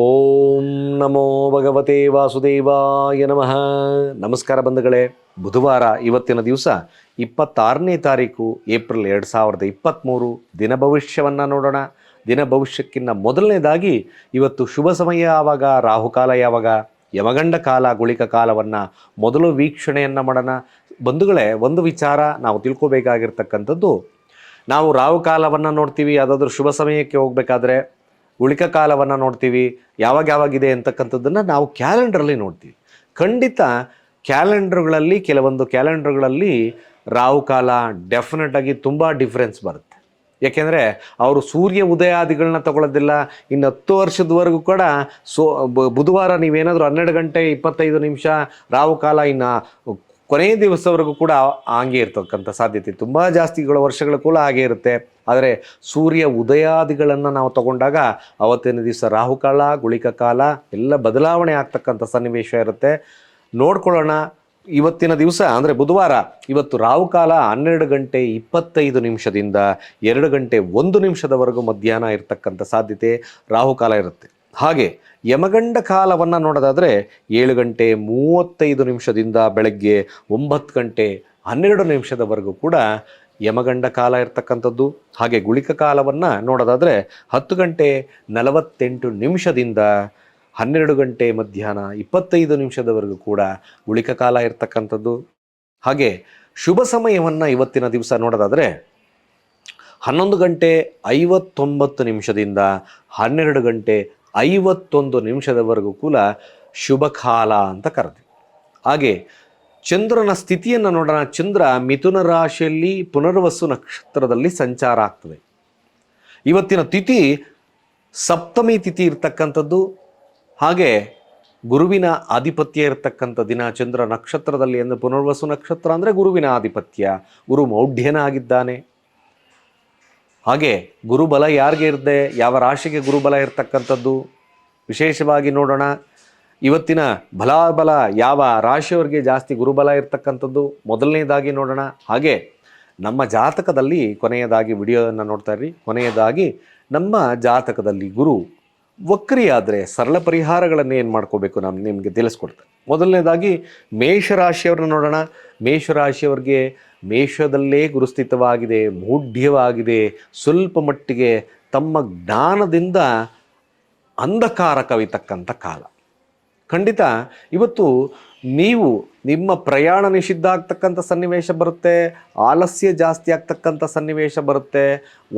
ಓಂ ನಮೋ ಭಗವತೆ ವಾಸುದೇವಾಯ ನಮಃ. ನಮಸ್ಕಾರ ಬಂಧುಗಳೇ, ಬುಧವಾರ ಇವತ್ತಿನ ದಿವಸ ಇಪ್ಪತ್ತಾರನೇ ತಾರೀಕು ಏಪ್ರಿಲ್ ಎರಡು ಸಾವಿರದ ಇಪ್ಪತ್ತ್ಮೂರು ದಿನ ಭವಿಷ್ಯವನ್ನು ನೋಡೋಣ. ದಿನ ಭವಿಷ್ಯಕ್ಕಿಂತ ಮೊದಲನೇದಾಗಿ ಇವತ್ತು ಶುಭ ಸಮಯ ಯಾವಾಗ ರಾಹುಕಾಲ ಯಾವಾಗ? ಯಮಗಂಡ ಕಾಲ, ಗುಳಿಕ ಕಾಲವನ್ನು ಮೊದಲು ವೀಕ್ಷಣೆಯನ್ನು ಮಾಡೋಣ. ಬಂಧುಗಳೇ, ಒಂದು ವಿಚಾರ ನಾವು ತಿಳ್ಕೋಬೇಕಾಗಿರ್ತಕ್ಕಂಥದ್ದು, ನಾವು ರಾಹುಕಾಲವನ್ನು ನೋಡ್ತೀವಿ, ಯಾವುದಾದ್ರೂ ಶುಭ ಸಮಯಕ್ಕೆ ಹೋಗಬೇಕಾದ್ರೆ ಉಳಿಕ ಕಾಲವನ್ನು ನೋಡ್ತೀವಿ, ಯಾವಾಗ ಯಾವಾಗಿದೆ ಅಂತಕ್ಕಂಥದ್ದನ್ನು ನಾವು ಕ್ಯಾಲೆಂಡ್ರಲ್ಲಿ ನೋಡ್ತೀವಿ. ಖಂಡಿತ ಕ್ಯಾಲೆಂಡರ್ಗಳಲ್ಲಿ, ಕೆಲವೊಂದು ಕ್ಯಾಲೆಂಡರ್ಗಳಲ್ಲಿ ರಾಹು ಕಾಲ ಡೆಫಿನೆಟ್ ಆಗಿ ತುಂಬ ಡಿಫ್ರೆನ್ಸ್ ಬರುತ್ತೆ. ಯಾಕೆಂದರೆ ಅವರು ಸೂರ್ಯ ಉದಯಾದಿಗಳನ್ನ ತಗೊಳ್ಳೋದಿಲ್ಲ, ಇನ್ನು ಹತ್ತು ವರ್ಷದವರೆಗೂ ಕೂಡ ಸೋ ಬುಧವಾರ ನೀವೇನಾದರೂ ಹನ್ನೆರಡು ಗಂಟೆ ಇಪ್ಪತ್ತೈದು ನಿಮಿಷ ರಾಹು ಕಾಲ ಇನ್ನು ಕೊನೆಯ ದಿವಸವರೆಗೂ ಕೂಡ ಹಾಗೆ ಇರ್ತಕ್ಕಂಥ ಸಾಧ್ಯತೆ. ತುಂಬ ಜಾಸ್ತಿಗಳ ವರ್ಷಗಳ ಕೂಡ ಹಾಗೆ ಇರುತ್ತೆ. ಆದರೆ ಸೂರ್ಯ ಉದಯಾದಿಗಳನ್ನು ನಾವು ತಗೊಂಡಾಗ ಅವತ್ತಿನ ದಿವಸ ರಾಹುಕಾಲ ಗುಳಿಕ ಕಾಲ ಎಲ್ಲ ಬದಲಾವಣೆ ಆಗ್ತಕ್ಕಂಥ ಸನ್ನಿವೇಶ ಇರುತ್ತೆ. ನೋಡ್ಕೊಳ್ಳೋಣ. ಇವತ್ತಿನ ದಿವಸ ಅಂದರೆ ಬುಧವಾರ ಇವತ್ತು ರಾಹುಕಾಲ ಹನ್ನೆರಡು ಗಂಟೆ ಇಪ್ಪತ್ತೈದು ನಿಮಿಷದಿಂದ ಎರಡು ಗಂಟೆ ಒಂದು ನಿಮಿಷದವರೆಗೂ ಮಧ್ಯಾಹ್ನ ಇರತಕ್ಕಂಥ ಸಾಧ್ಯತೆ ರಾಹುಕಾಲ ಇರುತ್ತೆ. ಹಾಗೆ ಯಮಗಂಡ ಕಾಲವನ್ನು ನೋಡೋದಾದರೆ ಏಳು ಗಂಟೆ ಮೂವತ್ತೈದು ನಿಮಿಷದಿಂದ ಬೆಳಗ್ಗೆ ಒಂಬತ್ತು ಗಂಟೆ ಹನ್ನೆರಡು ನಿಮಿಷದವರೆಗೂ ಕೂಡ ಯಮಗಂಡ ಕಾಲ ಇರ್ತಕ್ಕಂಥದ್ದು. ಹಾಗೆ ಗುಳಿಕ ಕಾಲವನ್ನು ನೋಡೋದಾದರೆ ಹತ್ತು ಗಂಟೆ ನಲವತ್ತೆಂಟು ನಿಮಿಷದಿಂದ ಹನ್ನೆರಡು ಗಂಟೆ ಮಧ್ಯಾಹ್ನ ಇಪ್ಪತ್ತೈದು ನಿಮಿಷದವರೆಗೂ ಕೂಡ ಗುಳಿಕ ಕಾಲ ಇರ್ತಕ್ಕಂಥದ್ದು. ಹಾಗೆ ಶುಭ ಸಮಯವನ್ನು ಇವತ್ತಿನ ದಿವಸ ನೋಡೋದಾದರೆ ಹನ್ನೊಂದು ಗಂಟೆ ಐವತ್ತೊಂಬತ್ತು ನಿಮಿಷದಿಂದ ಹನ್ನೆರಡು ಗಂಟೆ ಐವತ್ತೊಂದು ನಿಮಿಷದವರೆಗೂ ಕೂಡ ಶುಭ ಕಾಲ ಅಂತ ಕರೆದ್ವಿ. ಹಾಗೆ ಚಂದ್ರನ ಸ್ಥಿತಿಯನ್ನು ನೋಡೋಣ. ಚಂದ್ರ ಮಿಥುನ ರಾಶಿಯಲ್ಲಿ ಪುನರ್ವಸು ನಕ್ಷತ್ರದಲ್ಲಿ ಸಂಚಾರ ಆಗ್ತದೆ. ಇವತ್ತಿನ ತಿಥಿ ಸಪ್ತಮಿ ತಿಥಿ ಇರ್ತಕ್ಕಂಥದ್ದು. ಹಾಗೆ ಗುರುವಿನ ಆಧಿಪತ್ಯ ಇರತಕ್ಕಂಥ ದಿನ ಚಂದ್ರ ನಕ್ಷತ್ರದಲ್ಲಿ ಅಂದರೆ ಪುನರ್ವಸು ನಕ್ಷತ್ರ ಅಂದರೆ ಗುರುವಿನ ಆಧಿಪತ್ಯ. ಗುರು ಮೌಢ್ಯನಾಗಿದ್ದಾನೆ. ಹಾಗೆ ಗುರುಬಲ ಯಾರಿಗೆ ಇರದೆ ಯಾವ ರಾಶಿಗೆ ಗುರುಬಲ ಇರತಕ್ಕಂಥದ್ದು? ವಿಶೇಷವಾಗಿ ನೋಡೋಣ. ಇವತ್ತಿನ ಬಲಾಬಲ ಯಾವ ರಾಶಿಯವರಿಗೆ ಜಾಸ್ತಿ ಗುರುಬಲ ಇರತಕ್ಕಂಥದ್ದು? ಮೊದಲನೇದಾಗಿ ನೋಡೋಣ. ಹಾಗೆ ನಮ್ಮ ಜಾತಕದಲ್ಲಿ ಕೊನೆಯದಾಗಿ ವಿಡಿಯೋವನ್ನು ನೋಡ್ತಾ ಇರ್ರಿ. ಕೊನೆಯದಾಗಿ ನಮ್ಮ ಜಾತಕದಲ್ಲಿ ಗುರು ವಕ್ರಿಯಾದರೆ ಸರಳ ಪರಿಹಾರಗಳನ್ನು ಏನು ಮಾಡ್ಕೋಬೇಕು ನಾನು ನಿಮಗೆ ತಿಳಿಸ್ಕೊಡ್ತೇನೆ ಮೊದಲನೇದಾಗಿ ಮೇಷರಾಶಿಯವ್ರನ್ನ ನೋಡೋಣ. ಮೇಷರಾಶಿಯವರಿಗೆ ಮೇಷದಲ್ಲೇ ಗುರುಸ್ಥಿತವಾಗಿದೆ, ಮೂಢ್ಯವಾಗಿದೆ, ಸ್ವಲ್ಪ ಮಟ್ಟಿಗೆ ತಮ್ಮ ಜ್ಞಾನದಿಂದ ಅಂಧಕಾರ ಕವಿತಕ್ಕಂಥ ಕಾಲ. ಖಂಡಿತ ಇವತ್ತು ನೀವು ನಿಮ್ಮ ಪ್ರಯಾಣ ನಿಷಿದ್ಧ ಆಗ್ತಕ್ಕಂಥ ಸನ್ನಿವೇಶ ಬರುತ್ತೆ, ಆಲಸ್ಯ ಜಾಸ್ತಿ ಆಗ್ತಕ್ಕಂಥ ಸನ್ನಿವೇಶ ಬರುತ್ತೆ.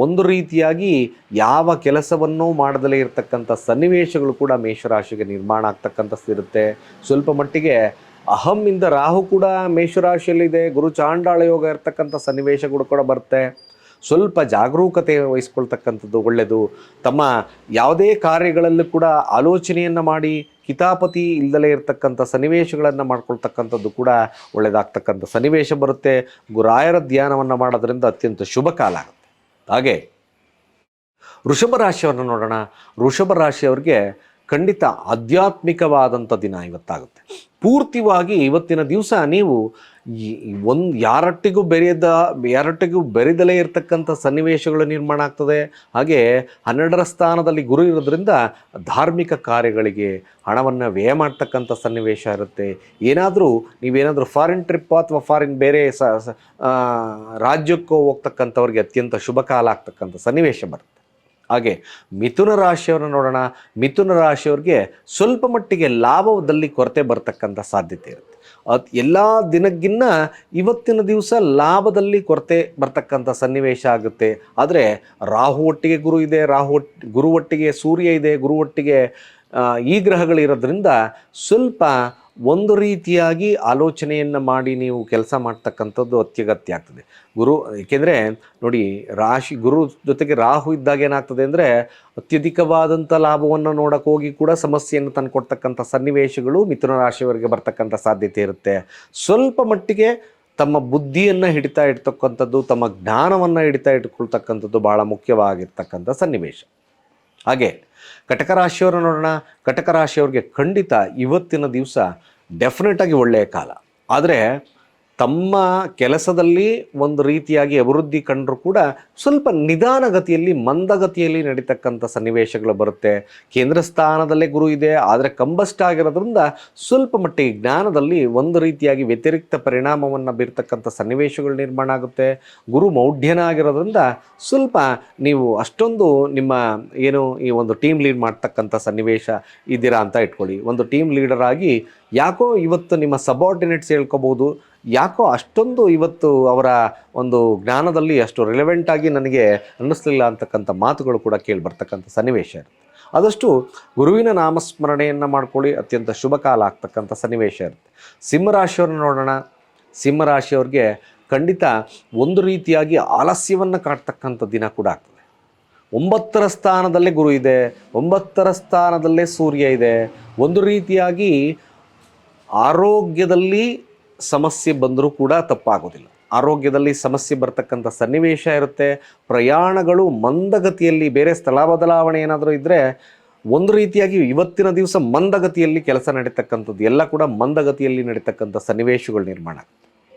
ಒಂದು ರೀತಿಯಾಗಿ ಯಾವ ಕೆಲಸವನ್ನೂ ಮಾಡದಲೇ ಇರತಕ್ಕಂಥ ಸನ್ನಿವೇಶಗಳು ಕೂಡ ಮೇಷರಾಶಿಗೆ ನಿರ್ಮಾಣ ಆಗ್ತಕ್ಕಂಥದ್ದಿರುತ್ತೆ ಸ್ವಲ್ಪ ಮಟ್ಟಿಗೆ ಅಹಮ್ಮಿಂದ ರಾಹು ಕೂಡ ಮೇಷರಾಶಿಯಲ್ಲಿದೆ. ಗುರು ಚಾಂಡಾಳ ಯೋಗ ಇರ್ತಕ್ಕಂಥ ಸನ್ನಿವೇಶಗಳು ಕೂಡ ಬರುತ್ತೆ. ಸ್ವಲ್ಪ ಜಾಗರೂಕತೆ ವಹಿಸ್ಕೊಳ್ತಕ್ಕಂಥದ್ದು ಒಳ್ಳೆಯದು ತಮ್ಮ ಯಾವುದೇ ಕಾರ್ಯಗಳಲ್ಲೂ ಕೂಡ ಆಲೋಚನೆಯನ್ನು ಮಾಡಿ ಕಿತಾಪತಿ ಇಲ್ಲದಲೇ ಇರತಕ್ಕಂಥ ಸನ್ನಿವೇಶಗಳನ್ನು ಮಾಡ್ಕೊಳ್ತಕ್ಕಂಥದ್ದು ಕೂಡ ಒಳ್ಳೆಯದಾಗ್ತಕ್ಕಂಥ ಸನ್ನಿವೇಶ ಬರುತ್ತೆ. ಗುರಾಯರ ಧ್ಯಾನವನ್ನು ಮಾಡೋದರಿಂದ ಅತ್ಯಂತ ಶುಭ ಕಾಲ ಆಗುತ್ತೆ. ಹಾಗೆ, ವೃಷಭ ರಾಶಿಯವರನ್ನು ನೋಡೋಣ. ವೃಷಭ ರಾಶಿಯವ್ರಿಗೆ ಖಂಡಿತ ಆಧ್ಯಾತ್ಮಿಕವಾದಂಥ ದಿನ ಇವತ್ತಾಗುತ್ತೆ. ಪೂರ್ತಿವಾಗಿ ಇವತ್ತಿನ ದಿವಸ ನೀವು ಒಂದು ಯಾರೊಟ್ಟಿಗೂ ಬೆರೆಯದ, ಯಾರೊಟ್ಟಿಗೂ ಬೆರೆದಲೇ ಇರತಕ್ಕಂಥ ಸನ್ನಿವೇಶಗಳು ನಿರ್ಮಾಣ ಆಗ್ತದೆ. ಹಾಗೆ ಹನ್ನೆರಡರ ಸ್ಥಾನದಲ್ಲಿ ಗುರು ಇರೋದ್ರಿಂದ ಧಾರ್ಮಿಕ ಕಾರ್ಯಗಳಿಗೆ ಹಣವನ್ನು ವ್ಯಯ ಮಾಡ್ತಕ್ಕಂಥ ಸನ್ನಿವೇಶ ಇರುತ್ತೆ. ಏನಾದರೂ ನೀವೇನಾದರೂ ಫಾರಿನ್ ಟ್ರಿಪ್ ಅಥವಾ ಫಾರಿನ್ ಬೇರೆ ಸ ರಾಜ್ಯಕ್ಕೂ ಹೋಗ್ತಕ್ಕಂಥವ್ರಿಗೆ ಅತ್ಯಂತ ಶುಭ ಕಾಲ ಆಗ್ತಕ್ಕಂಥ ಸನ್ನಿವೇಶ ಬರುತ್ತೆ. ಹಾಗೆ ಮಿಥುನ ರಾಶಿಯವರನ್ನು ನೋಡೋಣ. ಮಿಥುನ ರಾಶಿಯವ್ರಿಗೆ ಸ್ವಲ್ಪ ಮಟ್ಟಿಗೆ ಲಾಭದಲ್ಲಿ ಕೊರತೆ ಬರ್ತಕ್ಕಂಥ ಸಾಧ್ಯತೆ ಇರುತ್ತೆ. ಅದು ಎಲ್ಲ ದಿನಕ್ಕಿನ್ನ ಇವತ್ತಿನ ದಿವಸ ಲಾಭದಲ್ಲಿ ಕೊರತೆ ಬರ್ತಕ್ಕಂಥ ಸನ್ನಿವೇಶ ಆಗುತ್ತೆ. ಆದರೆ ರಾಹು ಒಟ್ಟಿಗೆ ಗುರು ಇದೆ, ರಾಹು ಗುರು ಒಟ್ಟಿಗೆ ಸೂರ್ಯ ಇದೆ, ಗುರು ಒಟ್ಟಿಗೆ ಈ ಗ್ರಹಗಳಿರೋದ್ರಿಂದ ಸ್ವಲ್ಪ ಒಂದು ರೀತಿಯಾಗಿ ಆಲೋಚನೆಯನ್ನು ಮಾಡಿ ನೀವು ಕೆಲಸ ಮಾಡ್ತಕ್ಕಂಥದ್ದು ಅತ್ಯಗತ್ಯ ಆಗ್ತದೆ. ಗುರು, ಏಕೆಂದರೆ ನೋಡಿ, ರಾಶಿ, ಗುರು ಜೊತೆಗೆ ರಾಹು ಇದ್ದಾಗ ಏನಾಗ್ತದೆ ಅಂದರೆ ಅತ್ಯಧಿಕವಾದಂಥ ಲಾಭವನ್ನು ನೋಡಕ್ಕೆ ಹೋಗಿ ಕೂಡ ಸಮಸ್ಯೆಯನ್ನು ತಂದುಕೊಡ್ತಕ್ಕಂಥ ಸನ್ನಿವೇಶಗಳು ಮಿಥುನ ರಾಶಿಯವರಿಗೆ ಬರ್ತಕ್ಕಂಥ ಸಾಧ್ಯತೆ ಇರುತ್ತೆ. ಸ್ವಲ್ಪ ಮಟ್ಟಿಗೆ ತಮ್ಮ ಬುದ್ಧಿಯನ್ನು ಹಿಡಿತಾ ಇಡ್ತಕ್ಕಂಥದ್ದು, ತಮ್ಮ ಜ್ಞಾನವನ್ನು ಹಿಡಿತಾ ಇಟ್ಕೊಳ್ತಕ್ಕಂಥದ್ದು ಭಾಳ ಮುಖ್ಯವಾಗಿರ್ತಕ್ಕಂಥ ಸನ್ನಿವೇಶ. ಹಾಗೆ ಕಟಕ ರಾಶಿಯವರು ನೋಡೋಣ. ಕಟಕ ರಾಶಿಯವ್ರಿಗೆ ಖಂಡಿತ ಇವತ್ತಿನ ದಿವಸ ಡೆಫಿನೆಟಾಗಿ ಒಳ್ಳೆಯ ಕಾಲ. ಆದರೆ ತಮ್ಮ ಕೆಲಸದಲ್ಲಿ ಒಂದು ರೀತಿಯಾಗಿ ಅಭಿವೃದ್ಧಿ ಕಂಡರೂ ಕೂಡ ಸ್ವಲ್ಪ ನಿಧಾನಗತಿಯಲ್ಲಿ, ಮಂದಗತಿಯಲ್ಲಿ ನಡೀತಕ್ಕಂಥ ಸನ್ನಿವೇಶಗಳು ಬರುತ್ತೆ. ಕೇಂದ್ರ ಸ್ಥಾನದಲ್ಲೇ ಗುರು ಇದೆ, ಆದರೆ ಕಂಬಸ್ಟ್ ಆಗಿರೋದ್ರಿಂದ ಸ್ವಲ್ಪ ಮಟ್ಟಿಗೆ ಜ್ಞಾನದಲ್ಲಿ ಒಂದು ರೀತಿಯಾಗಿ ವ್ಯತಿರಿಕ್ತ ಪರಿಣಾಮವನ್ನು ಬೀರ್ತಕ್ಕಂಥ ಸನ್ನಿವೇಶಗಳು ನಿರ್ಮಾಣ ಆಗುತ್ತೆ. ಗುರು ಮೌಢ್ಯನ ಆಗಿರೋದ್ರಿಂದ ಸ್ವಲ್ಪ ನೀವು ಅಷ್ಟೊಂದು ನಿಮ್ಮ ಏನು ಈ ಒಂದು ಟೀಮ್ ಲೀಡ್ ಮಾಡ್ತಕ್ಕಂಥ ಸನ್ನಿವೇಶ ಇದ್ದೀರಾ ಅಂತ ಇಟ್ಕೊಳ್ಳಿ. ಒಂದು ಟೀಮ್ ಲೀಡರ್ ಆಗಿ ಯಾಕೋ ಇವತ್ತು ನಿಮ್ಮ ಸಬಾರ್ಡಿನೇಟ್ಸ್ ಹೇಳ್ಕೋಬೋದು ಯಾಕೋ ಅಷ್ಟೊಂದು ಇವತ್ತು ಅವರ ಒಂದು ಜ್ಞಾನದಲ್ಲಿ ಅಷ್ಟು ರಿಲೆವೆಂಟ್ ಆಗಿ ನನಗೆ ಅನ್ನಿಸ್ಲಿಲ್ಲ ಅಂತಕ್ಕಂಥ ಮಾತುಗಳು ಕೂಡ ಕೇಳಿ ಬರ್ತಕ್ಕಂಥ ಸನ್ನಿವೇಶ ಇರುತ್ತೆ. ಆದಷ್ಟು ಗುರುವಿನ ನಾಮಸ್ಮರಣೆಯನ್ನು ಮಾಡ್ಕೊಳ್ಳಿ, ಅತ್ಯಂತ ಶುಭ ಕಾಲ ಆಗ್ತಕ್ಕಂಥ ಸನ್ನಿವೇಶ ಇರುತ್ತೆ. ಸಿಂಹರಾಶಿಯವ್ರನ್ನ ನೋಡೋಣ. ಸಿಂಹರಾಶಿಯವ್ರಿಗೆ ಖಂಡಿತ ಒಂದು ರೀತಿಯಾಗಿ ಆಲಸ್ಯವನ್ನು ಕಾಡ್ತಕ್ಕಂಥ ದಿನ ಕೂಡ ಆಗ್ತದೆ. ಒಂಬತ್ತರ ಸ್ಥಾನದಲ್ಲೇ ಗುರು ಇದೆ, ಒಂಬತ್ತರ ಸ್ಥಾನದಲ್ಲೇ ಸೂರ್ಯ ಇದೆ. ಒಂದು ರೀತಿಯಾಗಿ ಆರೋಗ್ಯದಲ್ಲಿ ಸಮಸ್ಯೆ ಬಂದರೂ ಕೂಡ ತಪ್ಪಾಗೋದಿಲ್ಲ. ಆರೋಗ್ಯದಲ್ಲಿ ಸಮಸ್ಯೆ ಬರ್ತಕ್ಕಂಥ ಸನ್ನಿವೇಶ ಇರುತ್ತೆ. ಪ್ರಯಾಣಗಳು ಮಂದಗತಿಯಲ್ಲಿ ಬೇರೆ ಸ್ಥಳ ಬದಲಾವಣೆ ಏನಾದರೂ ಇದ್ದರೆ ಒಂದು ರೀತಿಯಾಗಿ ಇವತ್ತಿನ ದಿವಸ ಮಂದಗತಿಯಲ್ಲಿ ಕೆಲಸ ನಡೀತಕ್ಕಂಥದ್ದು, ಎಲ್ಲ ಕೂಡ ಮಂದಗತಿಯಲ್ಲಿ ನಡೀತಕ್ಕಂಥ ಸನ್ನಿವೇಶಗಳು ನಿರ್ಮಾಣ.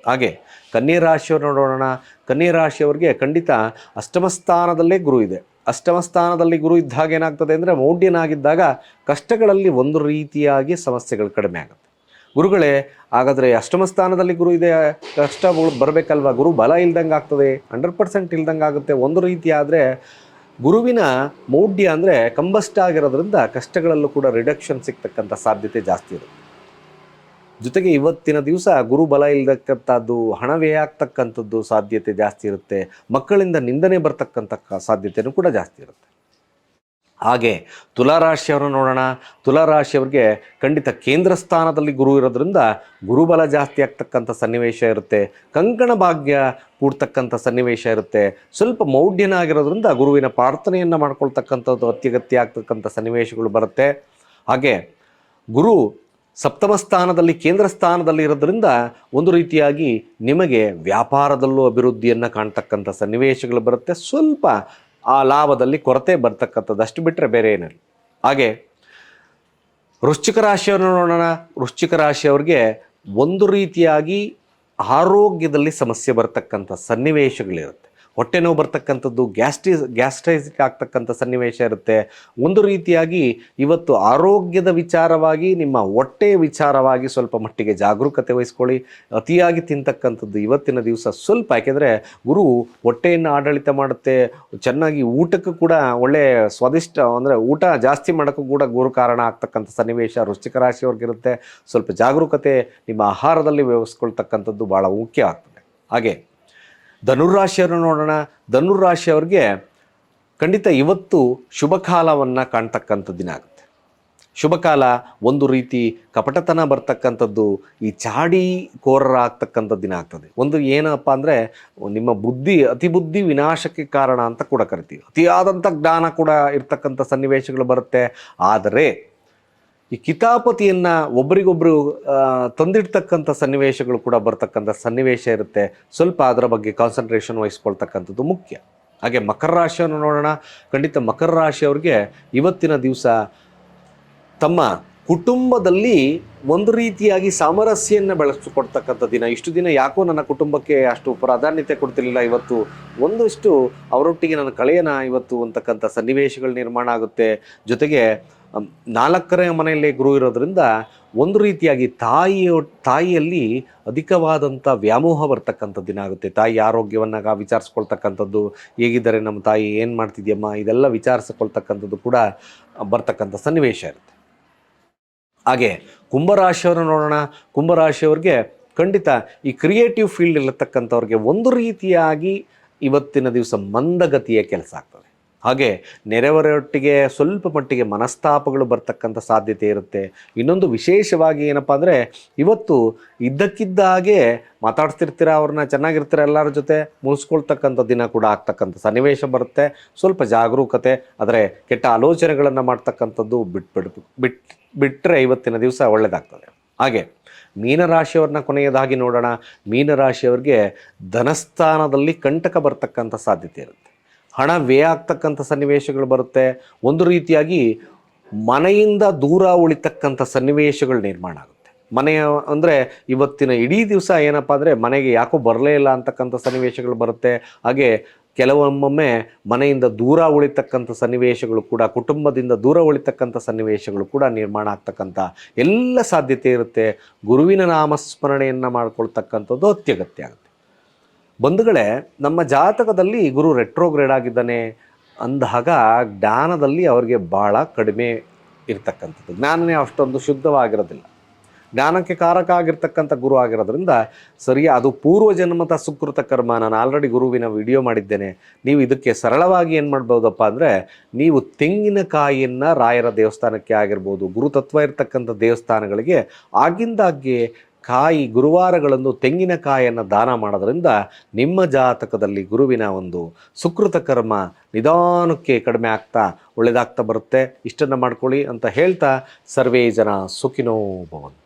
ಹಾಗೆ ಕನ್ಯಾ ರಾಶಿಯವ್ರು ನೋಡೋಣ. ಕನ್ಯಾ ರಾಶಿಯವರಿಗೆ ಖಂಡಿತ ಅಷ್ಟಮ ಸ್ಥಾನದಲ್ಲೇ ಗುರು ಇದೆ. ಅಷ್ಟಮ ಸ್ಥಾನದಲ್ಲಿ ಗುರು ಇದ್ದಾಗ ಏನಾಗ್ತದೆ ಅಂದರೆ ಮೌಢ್ಯನಾಗಿದ್ದಾಗ ಕಷ್ಟಗಳಲ್ಲಿ ಒಂದು ರೀತಿಯಾಗಿ ಸಮಸ್ಯೆಗಳು ಕಡಿಮೆ ಆಗುತ್ತೆ. ಗುರುಗಳೇ, ಹಾಗಾದರೆ ಅಷ್ಟಮ ಸ್ಥಾನದಲ್ಲಿ ಗುರು ಇದೆ, ಕಷ್ಟ ಬರಬೇಕಲ್ವಾ? ಗುರು ಬಲ ಇಲ್ದಂಗೆ ಆಗ್ತದೆ ಹಂಡ್ರೆಡ್ ಪರ್ಸೆಂಟ್ ಇಲ್ದಂಗೆ ಆಗುತ್ತೆ. ಒಂದು ರೀತಿ ಆದರೆ, ಗುರುವಿನ ಮೌಢ್ಯ ಅಂದರೆ ಕಂಬಸ್ಟ್ ಆಗಿರೋದ್ರಿಂದ ಕಷ್ಟಗಳಲ್ಲೂ ಕೂಡ ರಿಡಕ್ಷನ್ ಸಿಗ್ತಕ್ಕಂಥ ಸಾಧ್ಯತೆ ಜಾಸ್ತಿ ಇರುತ್ತೆ ಜೊತೆಗೆ ಇವತ್ತಿನ ದಿವಸ ಗುರು ಬಲ ಇಲ್ದಕ್ಕಂಥದ್ದು ಹಣ ವ್ಯಯ ಆಗ್ತಕ್ಕಂಥದ್ದು ಸಾಧ್ಯತೆ ಜಾಸ್ತಿ ಇರುತ್ತೆ. ಮಕ್ಕಳಿಂದ ನಿಂದನೆ ಬರ್ತಕ್ಕಂಥ ಸಾಧ್ಯತೆಯೂ ಕೂಡ ಜಾಸ್ತಿ ಇರುತ್ತೆ. ಹಾಗೆ ತುಲಾರಾಶಿಯವರನ್ನು ನೋಡೋಣ. ತುಲಾರಾಶಿಯವ್ರಿಗೆ ಖಂಡಿತ ಕೇಂದ್ರ ಸ್ಥಾನದಲ್ಲಿ ಗುರು ಇರೋದ್ರಿಂದ ಗುರುಬಲ ಜಾಸ್ತಿ ಆಗ್ತಕ್ಕಂಥ ಸನ್ನಿವೇಶ ಇರುತ್ತೆ. ಕಂಕಣ ಭಾಗ್ಯ ಕೂಡ್ತಕ್ಕಂಥ ಸನ್ನಿವೇಶ ಇರುತ್ತೆ. ಸ್ವಲ್ಪ ಮೌಢ್ಯನಾಗಿರೋದ್ರಿಂದ ಗುರುವಿನ ಪ್ರಾರ್ಥನೆಯನ್ನು ಮಾಡ್ಕೊಳ್ತಕ್ಕಂಥದ್ದು ಅತ್ಯಗತ್ಯ ಆಗ್ತಕ್ಕಂಥ ಸನ್ನಿವೇಶಗಳು ಬರುತ್ತೆ. ಹಾಗೆ ಗುರು ಸಪ್ತಮ ಸ್ಥಾನದಲ್ಲಿ ಕೇಂದ್ರ ಸ್ಥಾನದಲ್ಲಿ ಇರೋದ್ರಿಂದ ಒಂದು ರೀತಿಯಾಗಿ ನಿಮಗೆ ವ್ಯಾಪಾರದಲ್ಲೂ ಅಭಿವೃದ್ಧಿಯನ್ನು ಕಾಣ್ತಕ್ಕಂಥ ಸನ್ನಿವೇಶಗಳು ಬರುತ್ತೆ. ಸ್ವಲ್ಪ ಆ ಲಾಭದಲ್ಲಿ ಕೊರತೆ ಬರ್ತಕ್ಕಂಥದ್ದು ಅಷ್ಟು ಬಿಟ್ಟರೆ ಬೇರೆ ಏನಿಲ್ಲ. ಹಾಗೆ ವೃಶ್ಚಿಕ ರಾಶಿಯವ್ರನ್ನ ನೋಡೋಣ. ವೃಶ್ಚಿಕ ರಾಶಿಯವ್ರಿಗೆ ಒಂದು ರೀತಿಯಾಗಿ ಆರೋಗ್ಯದಲ್ಲಿ ಸಮಸ್ಯೆ ಬರ್ತಕ್ಕಂಥ ಸನ್ನಿವೇಶಗಳಿರುತ್ತೆ. ಹೊಟ್ಟೆ ನೋವು ಬರ್ತಕ್ಕಂಥದ್ದು ಗ್ಯಾಸ್ಟ್ರಿಸ್ ಗ್ಯಾಸ್ಟ್ರೈಸಿಕ್ ಆಗ್ತಕ್ಕಂಥ ಸನ್ನಿವೇಶ ಇರುತ್ತೆ. ಒಂದು ರೀತಿಯಾಗಿ ಇವತ್ತು ಆರೋಗ್ಯದ ವಿಚಾರವಾಗಿ, ನಿಮ್ಮ ಹೊಟ್ಟೆ ವಿಚಾರವಾಗಿ ಸ್ವಲ್ಪ ಮಟ್ಟಿಗೆ ಜಾಗರೂಕತೆ ವಹಿಸ್ಕೊಳ್ಳಿ. ಅತಿಯಾಗಿ ತಿಂತಕ್ಕಂಥದ್ದು ಇವತ್ತಿನ ದಿವಸ ಸ್ವಲ್ಪ, ಯಾಕೆಂದರೆ ಗುರು ಹೊಟ್ಟೆಯನ್ನು ಆಡಳಿತ ಮಾಡುತ್ತೆ. ಚೆನ್ನಾಗಿ ಊಟಕ್ಕೂ ಕೂಡ ಒಳ್ಳೆ ಸ್ವಾದಿಷ್ಟ, ಅಂದರೆ ಊಟ ಜಾಸ್ತಿ ಮಾಡೋಕ್ಕೂ ಕೂಡ ಗುರು ಕಾರಣ ಆಗ್ತಕ್ಕಂಥ ಸನ್ನಿವೇಶ ವೃಶ್ಚಿಕ ರಾಶಿಯವ್ರಿಗಿರುತ್ತೆ ಸ್ವಲ್ಪ ಜಾಗರೂಕತೆ ನಿಮ್ಮ ಆಹಾರದಲ್ಲಿ ವ್ಯವಹರಿಸ್ಕೊಳ್ತಕ್ಕಂಥದ್ದು ಭಾಳ ಮುಖ್ಯ ಆಗ್ತದೆ. ಹಾಗೆ ಧನುರಾಶಿಯವ್ರನ್ನ ನೋಡೋಣ. ಧನುರಾಶಿಯವ್ರಿಗೆ ಖಂಡಿತ ಇವತ್ತು ಶುಭ ಕಾಲವನ್ನು ಕಾಣ್ತಕ್ಕಂಥ ದಿನ ಆಗುತ್ತೆ. ಶುಭ ಕಾಲ ಒಂದು ರೀತಿ ಕಪಟತನ ಬರ್ತಕ್ಕಂಥದ್ದು, ಈ ಚಾಡಿ ಕೋರರ ಆಗ್ತಕ್ಕಂಥ ದಿನ ಆಗ್ತದೆ. ಒಂದು ಏನಪ್ಪ ಅಂದರೆ, ನಿಮ್ಮ ಬುದ್ಧಿ, ಅತಿ ಬುದ್ಧಿ ವಿನಾಶಕ್ಕೆ ಕಾರಣ ಅಂತ ಕೂಡ ಕರಿತೀವಿ. ಅತಿಯಾದಂಥ ಜ್ಞಾನ ಕೂಡ ಇರ್ತಕ್ಕಂಥ ಸನ್ನಿವೇಶಗಳು ಬರುತ್ತೆ. ಆದರೆ ಈ ಕಿತಾಪತಿಯನ್ನು ಒಬ್ರಿಗೊಬ್ರು ತಂದಿಡ್ತಕ್ಕಂಥ ಸನ್ನಿವೇಶಗಳು ಕೂಡ ಬರ್ತಕ್ಕಂಥ ಸನ್ನಿವೇಶ ಇರುತ್ತೆ. ಸ್ವಲ್ಪ ಅದರ ಬಗ್ಗೆ ಕಾನ್ಸಂಟ್ರೇಷನ್ ವಹಿಸ್ಕೊಳ್ತಕ್ಕಂಥದ್ದು ಮುಖ್ಯ. ಹಾಗೆ ಮಕರ ರಾಶಿಯನ್ನು ನೋಡೋಣ. ಖಂಡಿತ ಮಕರ ರಾಶಿಯವ್ರಿಗೆ ಇವತ್ತಿನ ದಿವಸ ತಮ್ಮ ಕುಟುಂಬದಲ್ಲಿ ಒಂದು ರೀತಿಯಾಗಿ ಸಾಮರಸ್ಯವನ್ನು ಬೆಳೆಸಿಕೊಡ್ತಕ್ಕಂಥ ದಿನ. ಇಷ್ಟು ದಿನ ಯಾಕೋ ನನ್ನ ಕುಟುಂಬಕ್ಕೆ ಅಷ್ಟು ಪ್ರಾಧಾನ್ಯತೆ ಕೊಡ್ತಿರಲಿಲ್ಲ. ಇವತ್ತು ಒಂದಷ್ಟು ಅವರೊಟ್ಟಿಗೆ ನನ್ನ ಕಳೆಯನ ಇವತ್ತು ಅಂತಕ್ಕಂಥ ಸನ್ನಿವೇಶಗಳು ನಿರ್ಮಾಣ ಆಗುತ್ತೆ. ಜೊತೆಗೆ ನಾಲ್ಕನೇ ಮನೆಯಲ್ಲಿ ಗುರು ಇರೋದ್ರಿಂದ ಒಂದು ರೀತಿಯಾಗಿ ತಾಯಿಯ, ತಾಯಿಯಲ್ಲಿ ಅಧಿಕವಾದಂಥ ವ್ಯಾಮೋಹ ಬರ್ತಕ್ಕಂಥದ್ದು ದಿನ ಆಗುತ್ತೆ. ತಾಯಿ ಆರೋಗ್ಯವನ್ನು ವಿಚಾರಿಸ್ಕೊಳ್ತಕ್ಕಂಥದ್ದು, ಹೇಗಿದ್ದಾರೆ ನಮ್ಮ ತಾಯಿ, ಏನು ಮಾಡ್ತಿದ್ಯಮ್ಮ, ಇದೆಲ್ಲ ವಿಚಾರಿಸ್ಕೊಳ್ತಕ್ಕಂಥದ್ದು ಕೂಡ ಬರ್ತಕ್ಕಂಥ ಸನ್ನಿವೇಶ ಇರುತ್ತೆ. ಹಾಗೆ ಕುಂಭರಾಶಿಯವ್ರನ್ನ ನೋಡೋಣ. ಕುಂಭರಾಶಿಯವ್ರಿಗೆ ಖಂಡಿತ ಈ ಕ್ರಿಯೇಟಿವ್ ಫೀಲ್ಡ್ ಇರತಕ್ಕಂಥವ್ರಿಗೆ ಒಂದು ರೀತಿಯಾಗಿ ಇವತ್ತಿನ ದಿವಸ ಮಂದಗತಿಯ ಕೆಲಸ ಆಗ್ತದೆ. ಹಾಗೆ ನೆರೆಹೊರೆಯೊಟ್ಟಿಗೆ ಸ್ವಲ್ಪ ಮಟ್ಟಿಗೆ ಮನಸ್ತಾಪಗಳು ಬರ್ತಕ್ಕಂಥ ಸಾಧ್ಯತೆ ಇರುತ್ತೆ. ಇನ್ನೊಂದು ವಿಶೇಷವಾಗಿ ಏನಪ್ಪ ಅಂದರೆ ಇವತ್ತು ಇದ್ದಕ್ಕಿದ್ದ ಹಾಗೆ ಮಾತಾಡ್ತಿರ್ತೀರ, ಅವ್ರನ್ನ ಚೆನ್ನಾಗಿರ್ತೀರ ಎಲ್ಲರ ಜೊತೆ ಮುಗಿಸ್ಕೊಳ್ತಕ್ಕಂಥ ದಿನ ಕೂಡ ಆಗ್ತಕ್ಕಂಥ ಸನ್ನಿವೇಶ ಬರುತ್ತೆ. ಸ್ವಲ್ಪ ಜಾಗರೂಕತೆ, ಆದರೆ ಕೆಟ್ಟ ಆಲೋಚನೆಗಳನ್ನು ಮಾಡ್ತಕ್ಕಂಥದ್ದು ಬಿಟ್ಬಿಡ್ ಬಿಟ್ ಬಿಟ್ಟರೆ ಇವತ್ತಿನ ದಿವಸ ಒಳ್ಳೆಯದಾಗ್ತದೆ ಹಾಗೆ ಮೀನರಾಶಿಯವ್ರನ್ನ ಕೊನೆಯದಾಗಿ ನೋಡೋಣ. ಮೀನರಾಶಿಯವ್ರಿಗೆ ಧನಸ್ಥಾನದಲ್ಲಿ ಕಂಟಕ ಬರ್ತಕ್ಕಂಥ ಸಾಧ್ಯತೆ ಇರುತ್ತೆ. ಹಣ ವ್ಯಯ ಆಗ್ತಕ್ಕಂಥ ಸನ್ನಿವೇಶಗಳು ಬರುತ್ತೆ. ಒಂದು ರೀತಿಯಾಗಿ ಮನೆಯಿಂದ ದೂರ ಉಳಿತಕ್ಕಂಥ ಸನ್ನಿವೇಶಗಳು ನಿರ್ಮಾಣ ಆಗುತ್ತೆ. ಮನೆಯ ಅಂದರೆ ಇವತ್ತಿನ ಇಡೀ ದಿವಸ ಏನಪ್ಪ ಅಂದರೆ ಮನೆಗೆ ಯಾಕೋ ಬರಲೇ ಇಲ್ಲ ಅಂತಕ್ಕಂಥ ಸನ್ನಿವೇಶಗಳು ಬರುತ್ತೆ. ಹಾಗೆ ಕೆಲವೊಮ್ಮೊಮ್ಮೆ ಮನೆಯಿಂದ ದೂರ ಉಳಿತಕ್ಕಂಥ ಸನ್ನಿವೇಶಗಳು ಕೂಡ, ಕುಟುಂಬದಿಂದ ದೂರ ಉಳಿತಕ್ಕಂಥ ಸನ್ನಿವೇಶಗಳು ಕೂಡ ನಿರ್ಮಾಣ ಆಗ್ತಕ್ಕಂಥ ಎಲ್ಲ ಸಾಧ್ಯತೆ ಇರುತ್ತೆ. ಗುರುವಿನ ನಾಮಸ್ಮರಣೆಯನ್ನು ಮಾಡ್ಕೊಳ್ತಕ್ಕಂಥದ್ದು ಅತ್ಯಗತ್ಯ ಆಗುತ್ತೆ. ಬಂಧುಗಳೇ, ನಮ್ಮ ಜಾತಕದಲ್ಲಿ ಗುರು ರೆಟ್ರೋಗ್ರೇಡ್ ಆಗಿದ್ದಾನೆ ಅಂದಾಗ ಜ್ಞಾನದಲ್ಲಿ ಅವರಿಗೆ ಭಾಳ ಕಡಿಮೆ ಇರ್ತಕ್ಕಂಥದ್ದು. ಜ್ಞಾನನೇ ಅಷ್ಟೊಂದು ಶುದ್ಧವಾಗಿರೋದಿಲ್ಲ. ಜ್ಞಾನಕ್ಕೆ ಕಾರಕ ಆಗಿರ್ತಕ್ಕಂಥ ಗುರು ಆಗಿರೋದ್ರಿಂದ ಸರಿ ಅದು ಪೂರ್ವ ಜನ್ಮದ ಸುಕೃತ ಕರ್ಮ. ನಾನು ಆಲ್ರೆಡಿ ಗುರುವಿನ ವಿಡಿಯೋ ಮಾಡಿದ್ದೇನೆ. ನೀವು ಇದಕ್ಕೆ ಸರಳವಾಗಿ ಏನು ಮಾಡ್ಬೋದಪ್ಪ ಅಂದರೆ, ನೀವು ತೆಂಗಿನಕಾಯಿಯನ್ನು ರಾಯರ ದೇವಸ್ಥಾನಕ್ಕೆ ಆಗಿರ್ಬೋದು, ಗುರುತತ್ವ ಇರತಕ್ಕಂಥ ದೇವಸ್ಥಾನಗಳಿಗೆ ಆಗಿಂದಾಗ್ಗೆ ಕಾಯಿ ಗುರುವಾರಗಳಂದು ತೆಂಗಿನಕಾಯಿಯನ್ನು ದಾನ ಮಾಡೋದರಿಂದ ನಿಮ್ಮ ಜಾತಕದಲ್ಲಿ ಗುರುವಿನ ಒಂದು ಸುಕೃತ ಕರ್ಮ ನಿಧಾನಕ್ಕೆ ಕಡಿಮೆ ಆಗ್ತಾ ಒಳ್ಳೆಯದಾಗ್ತಾ ಬರುತ್ತೆ. ಇಷ್ಟನ್ನು ಮಾಡ್ಕೊಳ್ಳಿ ಅಂತ ಹೇಳ್ತಾ ಸರ್ವೇ ಜನ ಸುಖಿನೋ ಭವಂತು.